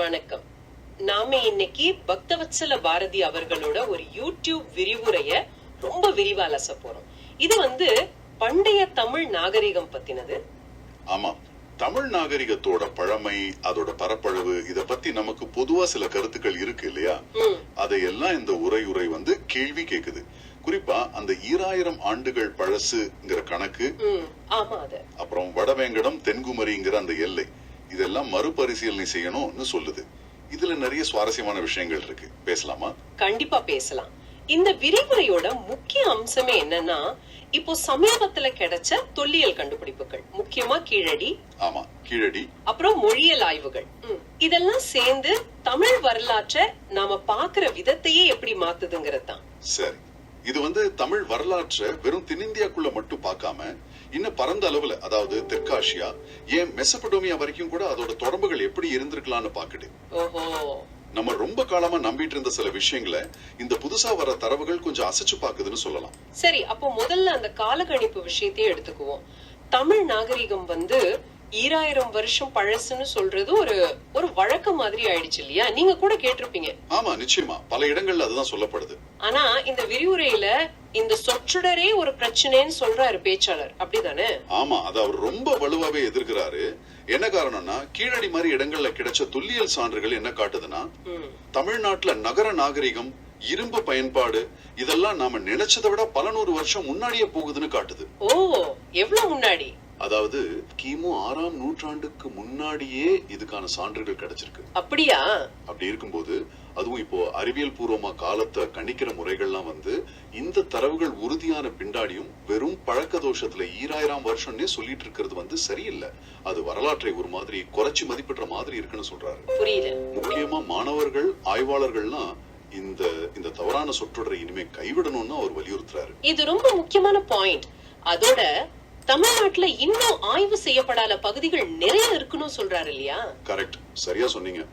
வணக்கம். நாம இன்னைக்கு பக்தவத்சல பாரதி அவர்களோட ஒரு யூடியூப் விரிவுரைய ரொம்ப விரிவா அலச போறோம். இது வந்து பண்டைய தமிழ் நாகரிகம் பத்தினது. ஆமா. தமிழ் நாகரிகத்தோட பழமை அதோட பரப்பளவு இத பத்தி நமக்கு பொதுவா சில கருத்துக்கள் இருக்கு இல்லையா? அதையெல்லாம் இந்த உரை உரை வந்து கேள்வி கேக்குது. குறிப்பா அந்த ஈராயிரம் ஆண்டுகள் பழசுங்கிற கணக்கு அப்புறம் வடவேங்கடம் தென்குமரிங்கிற அந்த எல்லை. இதெல்லாம் மறுபரிசீலனை செய்யணும்னு சொல்லுது. இதுல நிறைய சுவாரஸ்யமான விஷயங்கள் இருக்கு. பேசலாமா? கண்டிப்பா பேசலாம். இந்த விரிவுரையோட முக்கிய அம்சமே என்னன்னா இப்போ சமீபத்துல கிடைச்ச தொல்லியல் கண்டுபிடிப்புகள். முக்கியமா கீழடி ஆமா கீழடி. அப்புறம் மொழியியல் ஆய்வுகள். இதெல்லாம் சேர்ந்து தமிழ் வரலாற்றை நாம பாக்குற விதத்தையே எப்படி மாத்துதுங்கிறது தான் சரி. இது வந்து தமிழ் வரலாற்றை வெறும் தென்னிந்தியாக்குள்ள மட்டும் பார்க்காம இன்னும் பரந்த அளவுல அதாவது தெற்காசியா ஏன் மெசபடோமியா வரைக்கும் கூட அதோட தொடர்புகள் எப்படி இருந்திருக்கலாம்னு பாக்குது நம்ம ரொம்ப காலமா நம்பிட்டு இருந்த சில விஷயங்களை இந்த புதுசா வர தரவுகள் கொஞ்சம் அசைச்சு பாக்குதுன்னு சொல்லலாம். சரி அப்போ முதல்ல அந்த காலகணிப்பு விஷயத்தையே எடுத்துக்குவோம். தமிழ் நாகரிகம் வந்து ஈராயிரம் வருஷம் பழசுன்னு சொல்றது ஒரு ஒரு வழக்கம் மாதிரி ஆயிடுச்சு இல்லையா? நீங்க கூட கேட்டிருப்பீங்க. ஆமா நிச்சயமா. பல இடங்கள்ல அதுதான் சொல்லப்படுது. ஆனா இந்த விரிவுரையில இந்த சொற்றொடரே ஒரு பிரச்சனைன்னு சொல்றாரு பேச்சாளர். அப்படிதானே? ஆமா அது அவர் ரொம்ப வலுவாவே எதிர்க்கிறாரு. என்ன காரணம்னா கீழடி மாதிரி இடங்கள்ல கிடைச்ச தொல்லியல் சான்றுகள் என்ன காட்டுதுன்னா தமிழ்நாட்டுல நகர நாகரிகம் இரும்பு பயன்பாடு இதெல்லாம் நாம நினைச்சதை விட பல நூறு வருஷம் முன்னாடியே போகுதுன்னு காட்டுது. ஓ எவ்வளவு முன்னாடி? அதாவது கிமு ஆறாம் நூற்றாண்டுக்கு முன்னாடியே இதுக்கான சான்றுகள் கிடைச்சிருக்கு. அப்படியா? அப்படி இருக்கும்போது அதுவும் இப்போ அறிவியல் பூர்வமா காலத்தை கணிக்கிற முறைகள்லாம் வந்து இந்த தரவுகள் உறுதியான பின்னாடியும் வெறும் பழக்க தோஷத்துல ஈராயிரம் வருஷம்னே சொல்லிட்டு இருக்கிறது வந்து சரியில்லை. அது வரலாற்றை ஒரு மாதிரி குறைச்சி மதிப்பிடுற மாதிரி இருக்குன்னு சொல்றாரு. புரியுது முக்கியமா மாணவர்கள் ஆய்வாளர்கள்லாம் இந்த இந்த தவறான சொற்றொடரை இனிமே கைவிடணும்னு அவர் வலியுறுத்துறாரு. இது ரொம்ப முக்கியமான பாயிண்ட் அதோட தமிழ்நாட்டுல இன்னும் ஆய்வு செய்யப்படாத பகுதிகள் நிறைய இருக்குன்னு சொல்றாரு இல்லையா? கரெக்ட் சரியா சொன்னீங்க.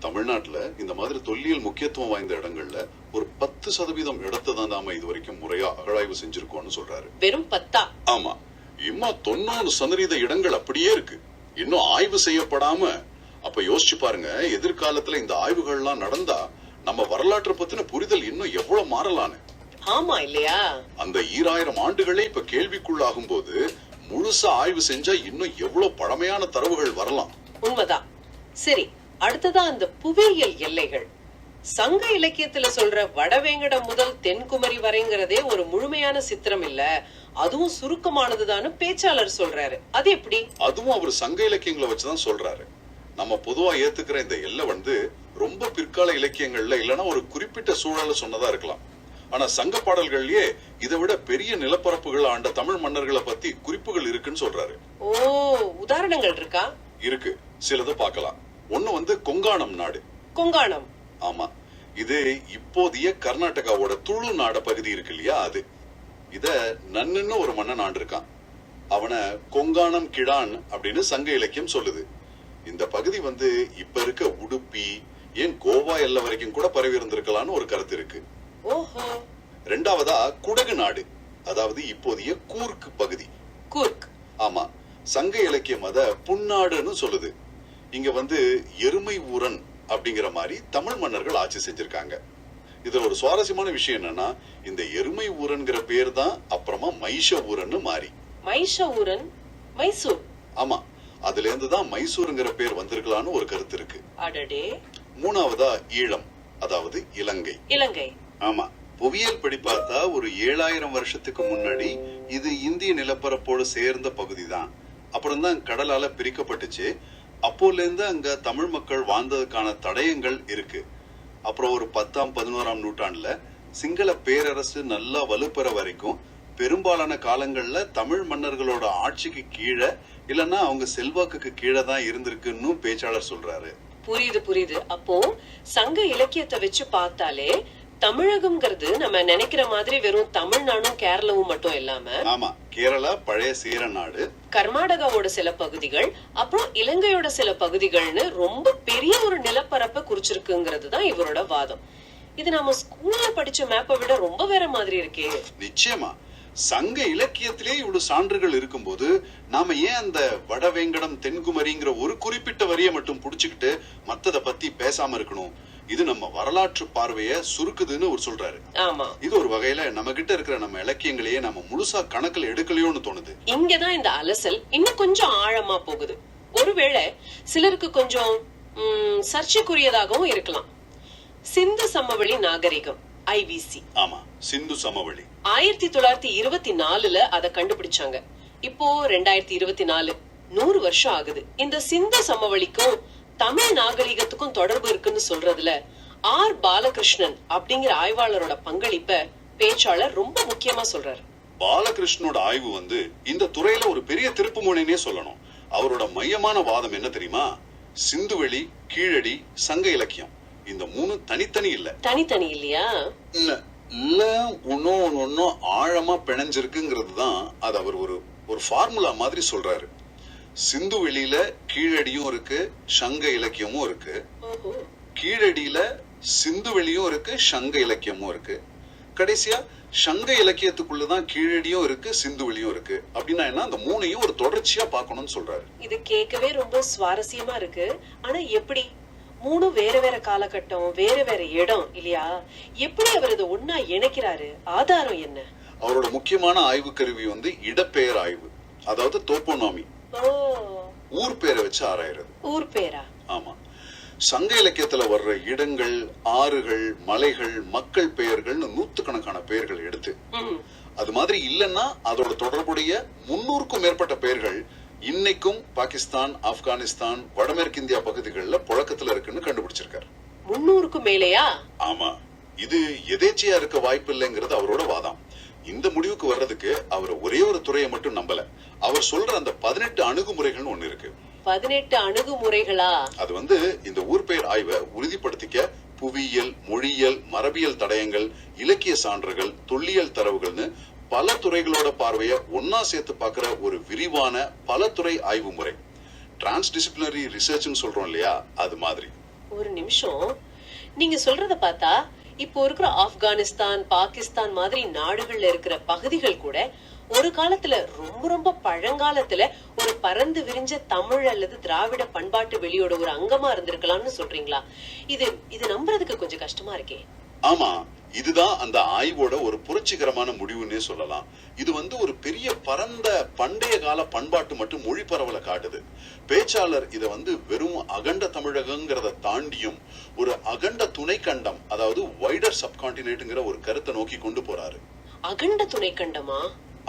தமிழ்நாட்டுல இந்த மாதிரி தொல்லியல் முக்கியத்துவம் வாய்ந்த இடங்கள்ல ஒரு பத்து சதவீதம் இடத்தை தான் நாம இது வரைக்கும் முறையா அகழாய்வு செஞ்சிருக்கோம்னு சொல்றாரு. வெறும் பத்தா? ஆமா. இம்மா தொண்ணூறு சதவீத இடங்கள் அப்படியே இருக்கு. இன்னும் ஆய்வு செய்யப்படாம அப்ப யோசிச்சு பாருங்க எதிர்காலத்துல இந்த ஆய்வுகள்லாம் நடந்தா நம்ம வரலாற்றை பத்தின புரிதல் இன்னும் எவ்வளவு மாறலான்னு. ஆமா இல்லையா? அந்த ஈராயிரம் ஆண்டுகளே இப்ப கேள்விக்குள்ளாகும் போது முழுசா ஆய்வு செஞ்சா இன்னும் எவ்வளவு பழமையான தரவுகள் வரலாம்? உண்மைதான். சரி அடுத்ததா அந்த புவியியல் எல்லைகள். சங்க இலக்கியத்துல சொல்ற வடவேங்கடம் முதல் தென்குமரி வரைங்கிறதே ஒரு முழுமையான சித்திரம் இல்ல. அதுவும் சுருக்கமானதுதான்னு பேச்சாளர் சொல்றாரு. அது எப்படி? அதுவும் அவர் சங்க இலக்கியங்களை வச்சுதான் சொல்றாரு. நம்ம பொதுவா ஏத்துக்கிற இந்த எல்லை வந்து ரொம்ப பிற்கால இலக்கியங்கள்ல இல்லைன்னா ஒரு குறிப்பிட்ட சூழல சொன்னதா இருக்கலாம். ஆனா சங்க பாடல்கள்லயே இதை விட பெரிய நிலப்பரப்புகள் ஆண்ட தமிழ் மன்னர்களை பத்தி குறிப்புகள் இருக்குன்னு சொல்றாரு. ஓ உதாரணங்கள் இருக்கா? இருக்கு. சிலது பார்க்கலாம். ஒண்ணு வந்து கொங்காணம் நாடு. கொங்காணம் ஆமா. இது இப்போதைய கர்நாடகாவோட துளு நாட பகுதி இருக்கு இல்லையா அது. இத நன்னுன்னு ஒரு மன்னன் ஆண்டிருக்கான். அவனை கொங்காணம் கிடான் அப்படின்னு சங்க இலக்கியம் சொல்லுது. இந்த பகுதி வந்து இப்ப இருக்க உடுப்பி ஏன் கோவா எல்லை வரைக்கும் கூட பரவி இருந்திருக்கலாம்னு ஒரு கருத்து இருக்கு. ரெண்டாவதா குடகு நாடு அதாவது இப்போதைய கூர்க்கு பகுதி. கூர்க். ஆமா சங்க இலக்கியம் அத புன்னாடுன்னு சொல்லுது. இங்க வந்து எருமை ஊரன் அப்படிங்கிற மாதிரி தமிழ் மன்னர்கள் ஆட்சி செஞ்சிருக்காங்க. இதுல ஒரு சுவாரஸ்யமான விஷயம் என்னன்னா இந்த எருமை ஊரன்கிற பேர் தான் அப்புறமா மைஷ ஊரன்னு மாறி. மைஷூரன் மைசூர். ஆமா அதுல இருந்து தான் மைசூருங்கிற பேர் வந்திருக்கலாம்னு ஒரு கருத்து இருக்கு. மூணாவதா ஈழம் அதாவது இலங்கை. இலங்கை. ஆமா. புவியியல் படி பார்த்தா ஒரு ஏழாயிரம் வருஷத்துக்கு முன்னாடி இது இந்திய நிலப்பரப்போடு சேர்ந்த பகுதி தான் அப்புறம் தான் கடலால பிரிக்கப்பட்டுச்சு. அப்போலேருந்து அங்க தமிழ் மக்கள் வாழ்ந்ததுக்கான தடயங்கள் இருக்கு. அப்புறம் ஒரு பத்தாம் பதினோராம் நூற்றாண்டுல சிங்கள பேரரசு நல்லா வலுப்பெற வரைக்கும் பெரும்பாலான காலங்கள்ல தமிழ் மன்னர்களோட ஆட்சிக்கு கீழே இல்லைன்னா அவங்க செல்வாக்குக்கு கீழே தான் இருந்திருக்குன்னு பேச்சாளர் சொல்றாரு. புரியுது புரியுது. அப்போ சங்க இலக்கியத்தை வச்சு பார்த்தாலே தமிழகம்ங்கிறது நம்ம நினைக்கிற மாதிரி வெறும் தமிழ்நாடும் கேரளாவும் மட்டும் இல்லாம ஆமா கேரளா பழைய சேர நாடு. கர்நாடகாவோட சில பகுதிகள் அப்புறம் இலங்கையோட சில பகுதிகள்னு ரொம்ப பெரிய ஒரு நிலப்பரப்பை குறிச்சிருக்குங்கிறது தான் இவரோட வாதம். இது நம்ம ஸ்கூல்ல படிச்ச மேப்பை விட ரொம்ப வேற மாதிரி இருக்கே. நிச்சயமா. சங்க இலக்கியத்திலே இவ்வளவு சான்றுகள் இருக்கும்போது நாம ஏன் அந்த வடவேங்கடம் தென்குமரிங்கிற ஒரு குறிப்பிட்ட வரியை மட்டும் புடிச்சுக்கிட்டு மத்தத பத்தி பேசாம இருக்கணும்? இது நம்ம வரலாற்று பார்வைய சுருக்குதுன்னு ஒரு சொல்றாரு. ஆமா. இது ஒரு வகையில நம்ம கிட்ட இருக்கிற நம்ம இலக்கியங்களையே நம்ம முழுசா கணக்குல எடுக்கலையோன்னு தோணுது. இங்கதான் இந்த அலசல் இன்னும் கொஞ்சம் ஆழமா போகுது. ஒருவேளை சிலருக்கு கொஞ்சம் சர்ச்சைக்குரியதாகவும் இருக்கலாம். சிந்து சமவெளி நாகரிகம் ஐவிசி ஆமா சிந்து சமவெளி. ஆயிரத்தி தொள்ளாயிரத்தி இருபத்தி நாலுல அத கண்டுபிடிச்சாங்க. இப்போ ரெண்டாயிரத்தி இருபத்தி நாலு நூறு வருஷம் ஆகுது. இந்த சிந்து சமவெளிக்கும் தமிழ் நாகரிகத்துக்கும் தொடர்பு இருக்குன்னு சொல்றதுல ஆர் பாலகிருஷ்ணன் அப்படிங்கிற ஆய்வாளரோட பங்களிப்ப பேச்சாளர் ரொம்ப முக்கியமா சொல்றாரு. பாலகிருஷ்ணனோட ஆய்வு வந்து இந்த துறையில ஒரு பெரிய திருப்பு முனைனே சொல்லணும். அவரோட மையமான வாதம் என்ன தெரியுமா? சிந்துவெளி கீழடி சங்க இலக்கியம். இந்த மூணு தனித்தனி இல்ல. தனித்தனி இல்லையா? இல்ல. இல்ல ஒன்னும் ஒன்னு ஒன்னும் ஆழமா பிணைஞ்சிருக்குங்கிறது தான் அது அவர் ஒரு ஒரு ஃபார்முலா மாதிரி சொல்றாரு. சிந்து வெளியில கீழடியும் இருக்கு சங்க இலக்கியமும் இருக்கு. கீழடியில சிந்து வெளியும் இருக்கு சங்க இலக்கியமும் இருக்கு. கடைசியா சங்க இலக்கியத்துக்குள்ளதான் கீழடியும் இருக்கு சிந்து வெளியும் இருக்கு. அப்படின்னா என்ன? அந்த மூணையும் ஒரு தொடர்ச்சியா பார்க்கணும்னு சொல்றாரு. இது கேட்கவே ரொம்ப சுவாரஸ்யமா இருக்கு. ஆனா எப்படி? மூணு வேற வேற காலகட்டம் வேற வேற இடம் இல்லையா? எப்படி அவர் இதை ஒன்னா இணைக்கிறாரு? ஆதாரம் என்ன? அவரோட முக்கியமான ஆய்வு கருவி வந்து இடப்பெயர் ஆய்வு. அதாவது தோப்போனாமி. ஊர் பேரை வச்சு ஆராயறது. ஊர் பேரா? ஆமா. சங்க இலக்கியத்துல வர்ற இடங்கள் ஆறுகள் மலைகள் மக்கள் பெயர்கள்னு நூத்துக்கணக்கான பெயர்கள் எடுத்து. அது மாதிரி இல்லைன்னா அதோட தொடர்புடைய முன்னூறுக்கும் மேற்பட்ட பெயர்கள் இன்னைக்கும் பாகிஸ்தான் ஆப்கானிஸ்தான் வடமேற்கு இந்தியா பகுதிகளில் புழக்கத்துல இருக்குன்னு கண்டுபிடிச்சிருக்காரு. முன்னூறுக்கும் மேலேயா? ஆமா. இது எதேச்சையா இருக்க வாய்ப்பு இல்லைங்கிறது அவரோட வாதம். இந்த முடிவுக்கு வர்றதுக்கு அவர் ஒரே ஒரு துறையை மட்டும் நம்பல. அவர் சொல்ற அந்த பதினெட்டு அணுகுமுறைகள்னு ஒண்ணு இருக்கு. பதினெட்டு அணுகுமுறைகளா? அது வந்து இந்த ஊர் பெயர் ஆய்வை உறுதிப்படுத்திக்க புவியியல் மொழியியல் மரபியல் தடயங்கள் இலக்கிய சான்றுகள் தொல்லியல் தரவுகள்னு பல துறைகளோட பார்வைய ஒன்னா சேர்த்து பார்க்கிற ஒரு விரிவான பல துறை ஆய்வு முறை. டிரான்ஸ்டிசிப்ளினரி ரிசர்ச்னு சொல்றோம் இல்லையா? அது மாதிரி. ஒரு நிமிஷம். நீங்க சொல்றத பார்த்தா இப்போ இருக்கிற ஆப்கானிஸ்தான் பாகிஸ்தான் மாதிரி நாடுகள்ல இருக்கிற பகுதிகள் கூட ஒரு காலத்துல ரொம்ப ரொம்ப பழங்காலத்துல ஒரு பறந்து விரிஞ்ச தமிழ் அல்லது திராவிட பண்பாட்டு வெளியோட ஒரு அங்கமா இருந்திருக்கலாம்னு சொல்றீங்களா? இது இது நம்புறதுக்கு கொஞ்சம் கஷ்டமா இருக்கே. ஆமா இதுதான் அந்த ஆய்வோட ஒரு புரட்சிகரமான முடிவுன்னே சொல்லலாம். இது வந்து ஒரு பெரிய பரந்த பண்டைய கால பண்பாட்டு மற்றும் மொழி பரவலை காட்டுது. பேச்சாளர் இத வந்து வெறும் அகண்ட தமிழகங்கிறத தாண்டியும் ஒரு அகண்ட துணைக்கண்டம் அதாவது வைடர் சப்கான்டினேட்டுங்கிற ஒரு கருத்தை நோக்கி கொண்டு போறாரு. அகண்ட துணை கண்டமா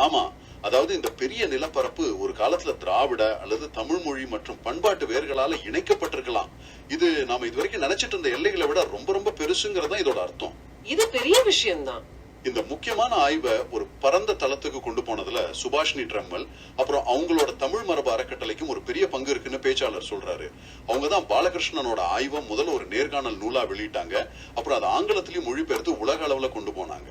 ஆமா அதாவது இந்த பெரிய நிலப்பரப்பு ஒரு காலத்துல திராவிட அல்லது தமிழ் மொழி மற்றும் பண்பாட்டு வேர்களால இணைக்கப்பட்டிருக்கலாம். இது நாம இதுவரைக்கும் நினைச்சிட்டு இருந்த எல்லைகளை விட ரொம்ப ரொம்ப பெருசுங்கிறதா இதோட அர்த்தம். இது பெரிய விஷயம்தான். இந்த முக்கியமான ஆய்வை ஒரு பரந்த தளத்துக்கு கொண்டு போனதுல சுபாஷினி ட்ரம்மல் அப்புறம் அவங்களோட தமிழ் மரபு அறக்கட்டளைக்கும் ஒரு பெரிய பங்கு இருக்குன்னு பேச்சாளர் சொல்றாரு. அவங்க தான் பாலகிருஷ்ணனோட ஆய்வை முதல்ல ஒரு நேர்காணல் நூலா வெளியிட்டாங்க. அப்புறம் அதை ஆங்கிலத்திலயும் மொழிபெயர்த்து உலக அளவுல கொண்டு போனாங்க.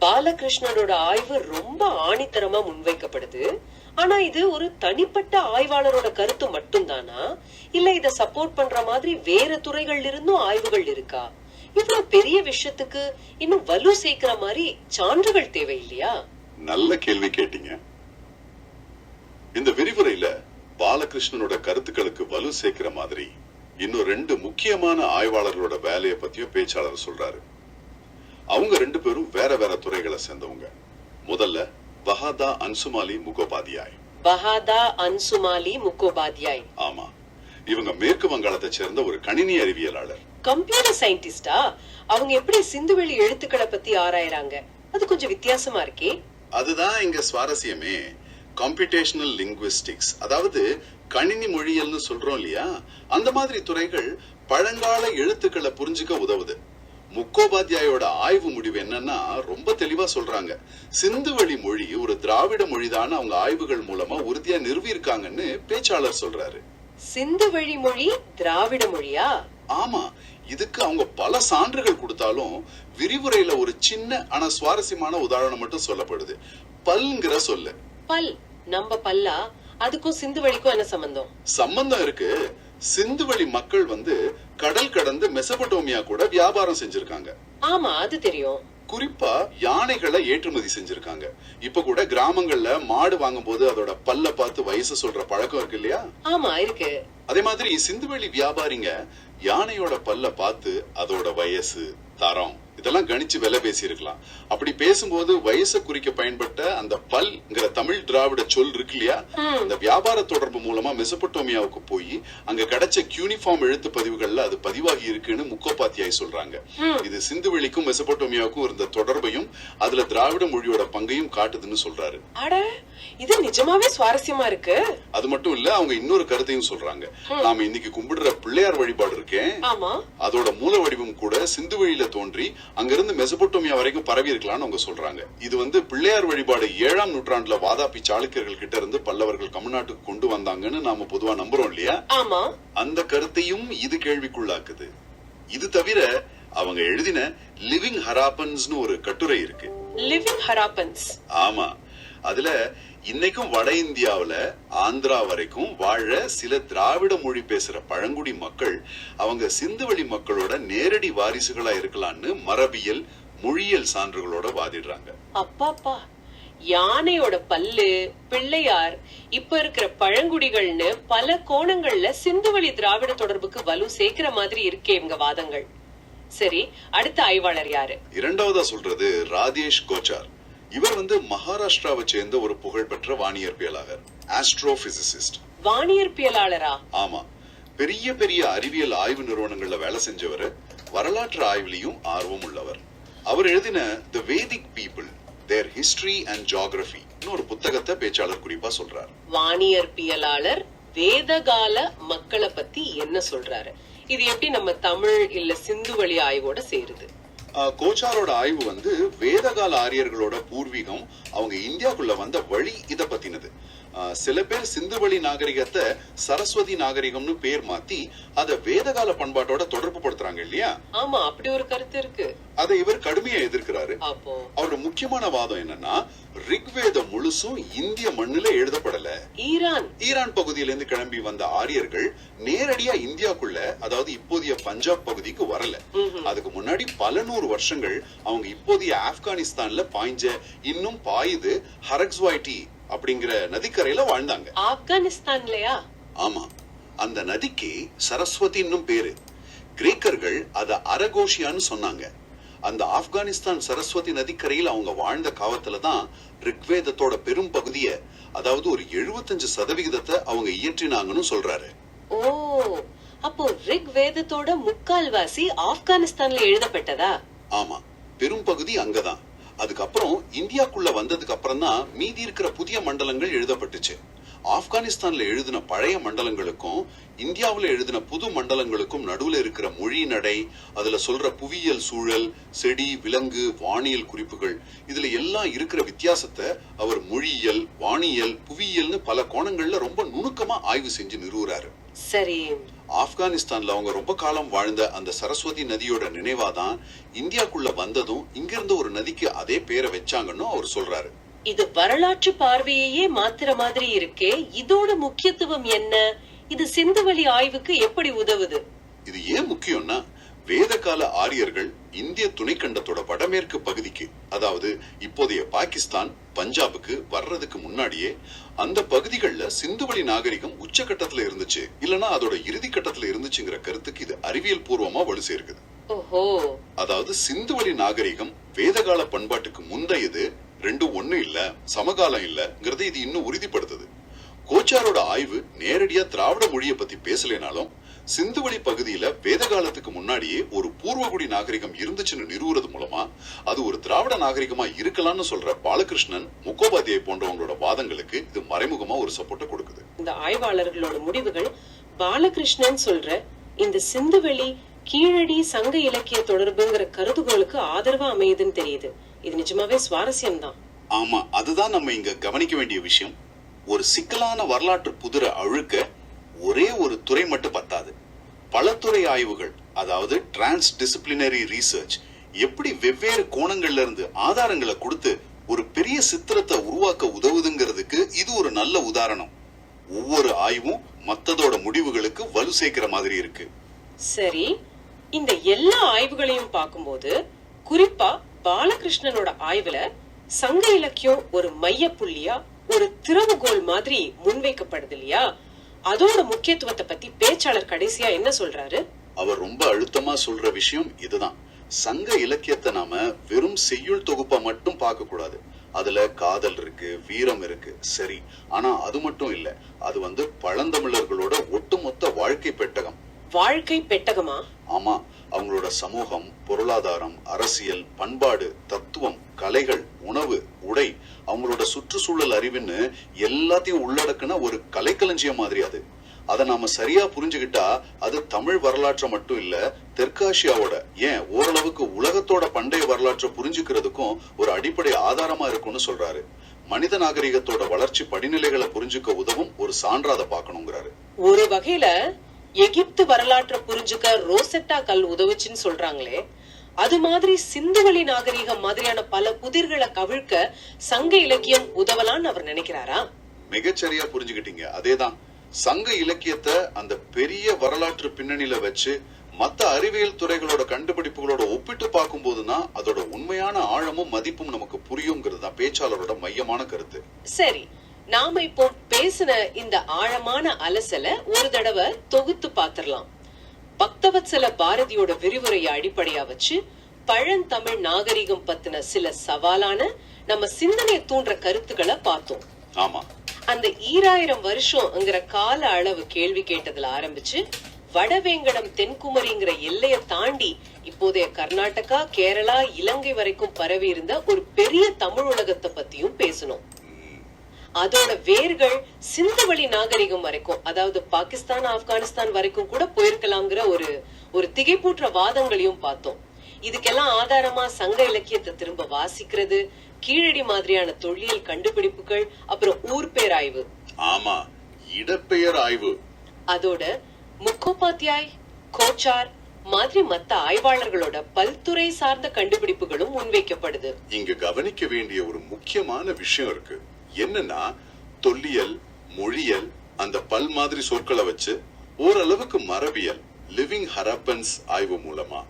பாலகிருஷ்ணனோட ஆய்வு ரொம்ப ஆணித்தரமா முன்வைக்கப்படுது. ஆனா இது ஒரு தனிப்பட்ட ஆய்வாளரோட கருத்து மட்டும்தானா? இல்ல இத சப்போர்ட் பண்ற மாதிரி வேற துறைகள்ல இருந்தும் ஆய்வுகள் இருக்கா? இவ்வளவு பெரிய விஷயத்துக்கு இன்னும் வலு சேர்க்கிற மாதிரி சான்றுகள் தேவை இல்லையா நல்ல கேள்வி கேட்டீங்க. இந்த விரிவுரையில பாலகிருஷ்ணனோட கருத்துக்களுக்கு வலு சேர்க்கிற மாதிரி இன்னும் ரெண்டு முக்கியமான ஆய்வாளர்களோட வேலையை பத்தியும் பேச்சாளர் சொல்றாரு. அவங்க ரெண்டு பேரும் வேற வேற துறைகளை சேர்ந்தவங்க. முதல்ல வஹாதா அன்சுமாலி முகோபாத்தியாய் பஹாதா அன்சுமாலி முக்கோபாத்யாய் ஆமா. இவங்க மேற்கு வங்காளத்தை சேர்ந்த ஒரு கணினி அறிவியலாளர். கம்ப்யூட்டர் சயின்டிஸ்டா? அவங்க எப்படி சிந்துவெளி எழுத்துக்களை பத்தி ஆராயறாங்க? அது கொஞ்சம் வித்தியாசமா இருக்கே. அதுதான் இங்க சுவாரஸ்யமே. கம்ப்யூட்டேஷனல் லிங்குவிஸ்டிக்ஸ் அதாவது கணினி மொழியல்னு சொல்றோம் இல்லையா? அந்த மாதிரி துறைகள் பழங்கால எழுத்துக்களை புரிஞ்சுக்க உதவுது. முக்கோபாத்தியாயோட ஆய்வு முடிவு என்னன்னா ரொம்ப தெளிவா சொல்றாங்க. சிந்துவெளி மொழி ஒரு திராவிட மொழிதான் அவங்க ஆய்வுகள் மூலமா உறுதியா நிறுவியிருக்காங்கன்னு பேச்சாளர் சொல்றாரு. சிந்துவெளி மொழி திராவிட மொழியா? ஆமா. இதுக்கு அவங்க பல சான்றுகள் கொடுத்தாலும் விரிவுரையில ஒரு சின்ன ஆனா சுவாரஸ்யமான உதாரணம் மட்டும் சொல்லப்படுது. பல்ங்கிற சொல்லு. பல். நம்ம பல்லா? அதுக்கும் சிந்துவெளிக்கும் என்ன சம்பந்தம்? சம்பந்தம் இருக்கு. சிந்துவெளி மக்கள் வந்து கடல் கடந்து மெசபடோமியா கூட வியாபாரம் செஞ்சிருக்காங்க. ஆமா அது தெரியும். குறிப்பா யானைகளை ஏற்றுமதி செஞ்சிருக்காங்க. இப்ப கூட கிராமங்கள்ல மாடு வாங்கும்போது அதோட பல்ல பார்த்து வயசு சொல்ற பழக்கம் இருக்கு இல்லையா? ஆமா இருக்கு. அதே மாதிரி சிந்துவெளி வியாபாரிங்க யானையோட பல்ல பார்த்து அதோட வயசு தரம் இதெல்லாம் கணிச்சு விலை பேசியிருக்கலாம். அப்படி பேசும்போது வயசை குறிக்க பயன்பட்ட அந்த பல்ங்கிற தமிழ் திராவிட சொல் இருக்கு இல்லையா? அந்த வியாபார தொடர்பு மூலமா மெசபட்டோமியாவுக்கு போய் அங்க கிடைச்ச கியூனிஃபார்ம் எழுத்து பதிவுகள்ல அது பதிவாகி இருக்குன்னு முக்கோபாத்தியாய் சொல்றாங்க. இது சிந்துவெளிக்கும் மெசபட்டோமியாவுக்கும் இருந்த தொடர்பையும் அதுல திராவிட மொழியோட பங்கையும் காட்டுதுன்னு சொல்றாரு. இது நிஜமாவே சுவாரஸ்யமா இருக்கு. அது மட்டும் இல்ல அவங்க இன்னொரு கருத்தையும் சொல்றாங்க. நாம இன்னைக்கு கும்பிடுற பிள்ளையார் வழிபாடு இருக்கேன் அதோட மூல வடிவம் கூட சிந்து வழியில தோன்றி அங்கிருந்து மெசபோட்டோமியா வரைக்கும் பரவி இருக்கலாம்னு அவங்க சொல்றாங்க. இது வந்து பிள்ளையார் வழிபாடு ஏழாம் நூற்றாண்டுல வாதாபி சாளுக்கியர்கள் கிட்ட இருந்து பல்லவர்கள் தமிழ்நாட்டுக்கு கொண்டு வந்தாங்கன்னு நாம பொதுவா நம்புறோம் இல்லையா? ஆமா. அந்த கருத்தையும் இது கேள்விக்குள்ளாக்குது. இது தவிர அவங்க எழுதின லிவிங் ஹராப்பன்ஸ்னு ஒரு கட்டுரை இருக்கு. லிவிங் ஹராப்பன்ஸ். ஆமா. அதுல இன்னைக்கும் வட இந்தியாவுல ஆந்திரா வரைக்கும் வாழ சில திராவிட மொழி பேசுற பழங்குடி மக்கள் அவங்க சிந்துவெளி மக்களோட நேரடி வாரிசுகளா இருக்கலாம்னு மரபியல் மொழியியல் சான்றுகளோட வாதிடுறாங்க. அப்பாப்பா யானையோட பல்லு பிள்ளையார் இப்ப இருக்கிற பழங்குடிகள்னு பல கோணங்கள்ல சிந்துவெளி திராவிட தொடர்புக்கு வலு சேர்க்கிற மாதிரி இருக்கே இவங்க வாதங்கள். சரி அடுத்த ஆய்வாளர் யாரு? இரண்டாவதா சொல்றது ராதேஷ் கோச்சார். இவர் வந்து மகாராஷ்டிராவை சேர்ந்த ஒரு புகழ்பெற்ற வானியற்பியலாளர் ஆஸ்ட்ரோபிசிசிஸ்ட் வானியற்பியலாளரா? ஆமா. பெரிய பெரிய அறிவியல் ஆய்வு நிறுவனங்கள்ல வேலை செஞ்சவர் வரலாற்று ஆய்வுலயும் ஆர்வம் உள்ளவர். அவர் எழுதின the Vedic people their history and geography ஒரு புத்தகத்தை பேச்சாளர் குறிப்பா சொல்றார். வானியற்பியலாளர் வேதகால மக்களை பத்தி என்ன சொல்றாரு? இது எப்படி நம்ம தமிழ் இல்ல சிந்துவெளி ஆய்வோட சேருது? கோச்சாரோட ஆய்வு வந்து வேதகால ஆரியர்களோட பூர்வீகம் அவங்க இந்தியாக்குள்ள வந்த வழி இத பத்தினது. சில பேர் சிந்துவெளி நாகரிகத்தை சரஸ்வதி நாகரிகம்னு பேர் மாத்தி அத வேதகால பண்பாட்டோட தொடர்பு படுத்துறாங்க இல்லையா? ஆமா அப்படி ஒரு கருத்து இருக்கு. அதை இவர் கடுமையா எதிர்க்கிறாரு. அவரோட முக்கியமான வாதம் என்னன்னா ரிக்வேதம் முழுசும் இந்திய மண்ணுல எழுதப்படல. ஈரான். ஈரான் பகுதியில இருந்து கிளம்பி வந்த ஆரியர்கள் நேரடியா இந்தியாக்குள்ள அதாவது இப்போதைய பஞ்சாப் பகுதிக்கு வரல. அதுக்கு முன்னாடி பல நூறு வருஷங்கள் அவங்க இப்போதைய ஆப்கானிஸ்தான்ல பாய்ஞ்ச இன்னும் பாயுது ஹரக்ஸ்வாய்டி அப்படிங்கிற நதிக்கரையில வாழ்ந்தாங்க. ஆப்கானிஸ்தான்லயா? ஆமா. அந்த நதிக்கு சரஸ்வதின்னும் பேரு. கிரேக்கர்கள் அத அரகோஷியான்னு சொன்னாங்க. அந்த ஆப்கானிஸ்தான் சரஸ்வதி நதிக்கரையில் அவங்க வாழ்ந்த காலத்துல தான் ரிக்வேதத்தோட பெரும் பகுதிய அதாவது ஒரு 75% சதவிகிதத்தை அவங்க இயற்றினாங்கன்னு சொல்றாரு. ஓ அப்போ ரிக் வேதத்தோட முக்கால்வாசி ஆப்கானிஸ்தான்ல எழுதப்பட்டதா? ஆமா. பெரும் பகுதி அங்கதான். அதுக்கப்புறம் இந்தியாக்குள்ள வந்ததுக்கு அப்புறம் தான் மீதி இருக்கிற புதிய மண்டலங்கள் எழுதப்பட்டுச்சு. ஆப்கானிஸ்தான்ல எழுதின பழைய மண்டலங்களுக்கும் இந்தியாவில் எழுதின புது மண்டலங்களுக்கும் நடுவில் இருக்கிற மொழி நடை அதுல சொல்ற புவியியல் சூழல் செடி விலங்கு வானியல் குறிப்புகள் இதுல எல்லாம் இருக்கிற வித்தியாசத்தை அவர் மொழியியல் வானியல் புவியியல்னு பல கோணங்கள்ல ரொம்ப நுணுக்கமா ஆய்வு செஞ்சு நிறுவுறாரு. சரி. ஆப்கானிஸ்தான்ல அவங்க ரொம்ப காலம் வாழ்ந்த அந்த சரஸ்வதி நதியோட நினைவாதான் இந்தியாக்குள்ள வந்ததும் இங்கிருந்து ஒரு நதிக்கு அதே பேரை வச்சாங்கன்னு அவர் சொல்றாரு. இது வரலாற்று பார்வையையே மாத்துற மாதிரி இருக்கே. இதோட முக்கியத்துவம் என்ன? இது சிந்துவெளி ஆய்வுக்கு எப்படி உதவுது? இது ஏன் முக்கியம்னா வேதகால ஆரியர்கள் இந்திய துணைக்கண்டத்தோட வடமேற்கு பகுதிக்கு அதாவது இப்போதைய பாகிஸ்தான் பஞ்சாபுக்கு வர்றதுக்கு முன்னாடியே அந்த பகுதிகள்ல சிந்துவெளி நாகரிகம் உச்சகட்டத்துல இருந்துச்சு. இல்லனா அதோட இறுதி கட்டத்துல இருந்துச்சுங்கிற கருத்துக்கு இது அறிவியல் பூர்வமா வலு சேர்க்குது. அதாவது சிந்துவெளி நாகரிகம் வேதகால பண்பாட்டுக்கு முந்தையது ரெண்டும் ஒண்ணு இல்ல சமகாலம் இல்லங்கிறதை இது இன்னும் உறுதிப்படுத்துது. கோச்சாரோட ஆய்வு நேரடியா திராவிட மொழியை பத்தி பேசலைனாலும் சிந்துவெளி பகுதியில வேத காலத்துக்கு முன்னாடியே ஒரு பூர்வகுடி நாகரிகம் இருந்துச்சுன்னு நிறுவுறது மூலமா அது ஒரு திராவிட நாகரிகமா இருக்கலாம்னு சொல்ற பாலகிருஷ்ணன் முக்கோபாத்தியாய் போன்றவங்களோட வாதங்களுக்கு இது மறைமுகமா ஒரு சப்போர்ட்டை கொடுக்குது. இந்த ஆய்வாளர்களோட முடிவுகள் பாலகிருஷ்ணன் சொல்ற இந்த சிந்துவெளி கீழடி சங்க இலக்கிய தொடர்புங்கிற கருதுகோளுக்கு ஆதரவா அமையுதுன்னு தெரியுது. இது நிஜமாவே சுவாரஸ்யம்தான். ஆமா அதுதான் நம்ம இங்க கவனிக்க வேண்டிய விஷயம். ஒரு சிக்கலான வரலாற்று புதிர அழுக்க ஒரே ஒரு துறை மட்டும் பத்தாது. பல துறை ஆய்வுகள் அதாவது டிரான்ஸ் டிசிப்ளினரி ரீசர்ச் எப்படி வெவ்வேறு கோணங்கள்ல இருந்து ஆதாரங்களை கொடுத்து ஒரு பெரிய சித்திரத்தை உருவாக்க உதவுதுங்கிறதுக்கு இது ஒரு நல்ல உதாரணம். ஒவ்வொரு ஆய்வும் மத்ததோட முடிவுகளுக்கு வலு சேர்க்கிற மாதிரி இருக்கு. சரி இந்த எல்லா ஆய்வுகளையும் பார்க்கும்போது குறிப்பா பாலகிருஷ்ணனோட ஆய்வுல சங்க இலக்கியம் ஒரு மைய புள்ளியா ஒரு திறவுகோல் மாதிரி முன்வைக்கப்படுது இல்லையா? அதோட முக்கியத்துவத்தை பத்தி பேச்சாளர் கடைசியா என்ன சொல்றாரு? அவர் ரொம்ப அழுத்தமா சொல்ற விஷயம் இதுதான். சங்க இலக்கியத்தை நாம வெறும் செய்யுள் தொகுப்பா மட்டும் பார்க்க கூடாது. அதுல காதல் இருக்கு வீரம் இருக்கு சரி. ஆனா அது மட்டும் இல்ல அது வந்து பழந்தமிழர்களோட ஒட்டுமொத்த வாழ்க்கை பெட்டகம். வாழ்க்கை பெட்டகமா? ஆமா அவங்களோட சமூகம் பொருளாதாரம் அரசியல் பண்பாடு தத்துவம் கலைகள் உணவு உடை அவங்களோட சுற்றுச்சூழல் அறிவுன்னு எல்லாத்தையும் உள்ளடக்கின ஒரு கலைக்களஞ்சியம் மாதிரி அது. அதை நாம சரியா புரிஞ்சுகிட்டா அது தமிழ் வரலாற்றை மட்டும் இல்ல தெற்காசியாவோட ஏன் ஓரளவுக்கு உலகத்தோட பண்டைய வரலாற்றை புரிஞ்சுக்கிறதுக்கும் ஒரு அடிப்படை ஆதாரமா இருக்கும்னு சொல்றாரு. மனித நாகரிகத்தோட வளர்ச்சி படிநிலைகளை புரிஞ்சுக்க உதவும் ஒரு சான்றாத பாக்கணுங்கிறாரு ஒரு வகையில எகிப்து வரலாற்றை புரிஞ்சுக்க ரோசெட்டா கல் உதவுச்சுன்னு சொல்றாங்களே. அது மாதிரி சிந்துவெளி நாகரிகம் மாதிரியான பல புதிர்களை கவிழ்க்க சங்க இலக்கியம் உதவலான்னு அவர் நினைக்கிறாரா? மிகச்சரியா புரிஞ்சுக்கிட்டீங்க. அதேதான். சங்க இலக்கியத்தை அந்த பெரிய வரலாற்று பின்னணியில வச்சு மத்த அறிவியல் துறைகளோட கண்டுபிடிப்புகளோட ஒப்பிட்டு பார்க்கும்போது தான் அதோட உண்மையான ஆழமும் மதிப்பும் நமக்கு புரியுங்கிறது தான் பேச்சாளரோட மையமான கருத்து. சரி. நாம இப்போ பேசின இந்த ஆழமான அலசல ஒரு தடவை தொகுத்து பாத்திரலாம். பக்தவத்சல பாரதியோட விரிவுரையை அடிப்படையா வச்சு பழந்தமிழ் நாகரிகம் பத்தின சில சவாலான நம்ம சிந்தனையை தூண்டுற கருத்துக்களை பார்த்தோம். ஆமா. அந்த ஈராயிரம் வருஷம்ங்கிற கால அளவு கேள்வி கேட்டதுல ஆரம்பிச்சு வடவேங்கடம் தென்குமரிங்கிற எல்லைய தாண்டி இப்போதைய கர்நாடகா கேரளா இலங்கை வரைக்கும் பரவி இருந்த ஒரு பெரிய தமிழ் உலகத்தை பத்தியும் பேசணும் அதோட வேர்கள் சிந்துவெளி நாகரிகம் வரைக்கும் அதாவது பாகிஸ்தான் ஆப்கானிஸ்தான் வரைக்கும் கூட போயிருக்கலாம்ங்கிற ஒரு ஒரு திகைப்பூற்ற வாதங்களையும் பார்த்தோம். இதுக்கெல்லாம் ஆதாரமா சங்க இலக்கியத்தை திரும்ப வாசிக்கிறது கீழடி மாதிரியான தொல்லியல் கண்டுபிடிப்புகள் அப்புறம் ஊர் பேராய்வு. ஆமா இடப்பெயர் ஆய்வு அதோட முக்கோபாத்தியாய் கோச்சார் மாதிரி மத்த ஆய்வாளர்களோட பல்துறை சார்ந்த கண்டுபிடிப்புகளும் முன்வைக்கப்படுது. இங்க கவனிக்க வேண்டிய ஒரு முக்கியமான விஷயம் இருக்கு. என்னன்னா தொல்லியல் மொழியல் அந்த பல் மாதிரி சொற்களை வச்சு ஓரளவுக்கு மரபியல் லிவிங் ஹரப்பன்ஸ் ஆய்வு மூலமா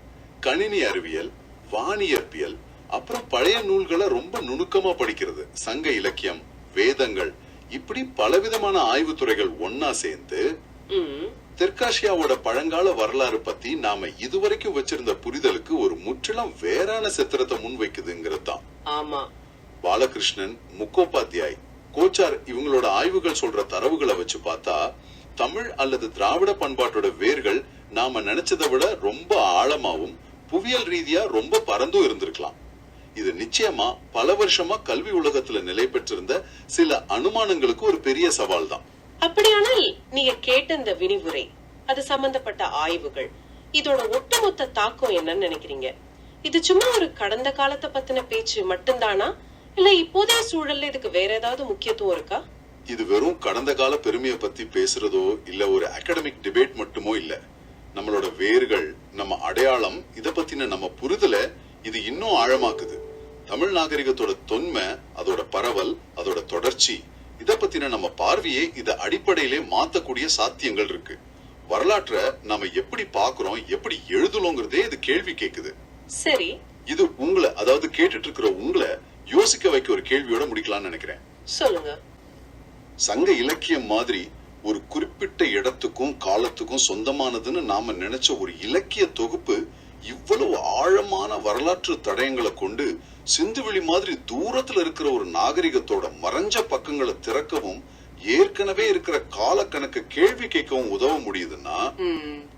கணினி அறிவியல் வானியற்பியல் அப்புறம் பழைய நூல்களை ரொம்ப நுணுக்கமா படிக்கிறது சங்க இலக்கியம் வேதங்கள் இப்படி பலவிதமான ஆய்வு துறைகள் ஒன்னா சேர்ந்து தெற்காசியாவோட பழங்கால வரலாறு பத்தி நாம இதுவரைக்கும் வச்சிருந்த புரிதலுக்கு ஒரு முற்றிலும் வேறான சித்திரத்தை முன்வைக்குதுங்கிறது தான். ஆமா. பாலகிருஷ்ணன் முக்கோபாத்தியாய் கோச்சார் இவங்களோட ஆய்வுகள் சொல்ற தரவுகளை வச்சு பார்த்தா தமிழ் அல்லது திராவிட பண்பாட்டோட வேர்கள் நாம நினைச்சதை விட ரொம்ப ஆழமாவும் புவியியல் ரீதியா ரொம்ப பறந்தும் இருந்திருக்கலாம். இது நிச்சயமா பல வருஷமா கல்வி உலகத்துல நிலை பெற்றிருந்த சில அனுமானங்களுக்கு ஒரு பெரிய சவால் தான் அப்படியானால் நீங்க கேட்ட இந்த விரிவுரை அது சம்பந்தப்பட்ட ஆய்வுகள் இதோட ஒட்டுமொத்த தாக்கம் என்னன்னு நினைக்கிறீங்க? இது சும்மா ஒரு கடந்த காலத்தை பத்தின பேச்சு மட்டும்தானா? இல்ல இப்போதைய சூழல்ல இதுக்கு வேற ஏதாவது முக்கியத்துவம் இருக்கா? இது வெறும் கடந்த கால பெருமையை பத்தி பேசுறதோ இல்ல ஒரு அகாடமிக் டிபேட் மட்டுமோ இல்ல. நம்மளோட வேர்கள் நம்ம அடையாளம் இத பத்தின நம்ம புரிதல இது இன்னும் ஆழமாக்குது. தமிழ் நாகரிகத்தோட தொன்மை அதோட பரவல் அதோட தொடர்ச்சி இத பத்தின நம்ம பார்வையே இத அடிப்படையிலே மாத்தக்கூடிய சாத்தியங்கள் இருக்கு. வரலாற்றை நாம எப்படி பாக்குறோம் எப்படி எழுதுலோங்கிறதே இது கேள்வி கேக்குது. சரி. இது உங்களை அதாவது கேட்டுட்டு இருக்கிற உங்களை யோசிக்க வைக்க ஒரு கேள்வியோட முடிக்கலாம்னு நினைக்கிறேன். சொல்லுங்க. சங்க இலக்கியம் மாதிரி ஒரு குறிப்பிட்ட இடத்துக்கும் காலத்துக்கும் சொந்தமானதுன்னு நாம நினைச்ச ஒரு இலக்கிய தொகுப்பு இவ்வளவு ஆழமான வரலாற்று தடயங்களை கொண்டு சிந்துவெளி மாதிரி தூரத்துல இருக்கிற ஒரு நாகரிகத்தோட மறைஞ்ச பக்கங்களை திறக்கவும் ஏற்கனவே இருக்கிற காலக்கணக்கு கேள்வி கேட்கவும் உதவ முடியுதுன்னா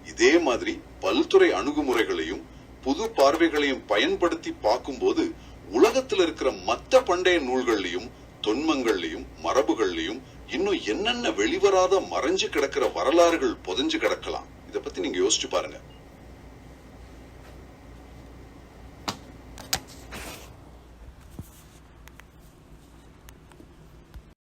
இதே மாதிரி பல்துறை அணுகுமுறைகளையும் புது பார்வைகளையும் பயன்படுத்தி பார்க்கும்போது உலகத்துல இருக்கிற மத்த பண்டைய நூல்கள்லயும் தொன்மங்கள்லயும் மரபுகள்லயும் இன்னும் என்னென்ன வெளிவராத மறைஞ்சு கிடக்கிற வரலாறுகள் புதைஞ்சு கிடக்கலாம். இத பத்தி நீங்க யோசிச்சு பாருங்க.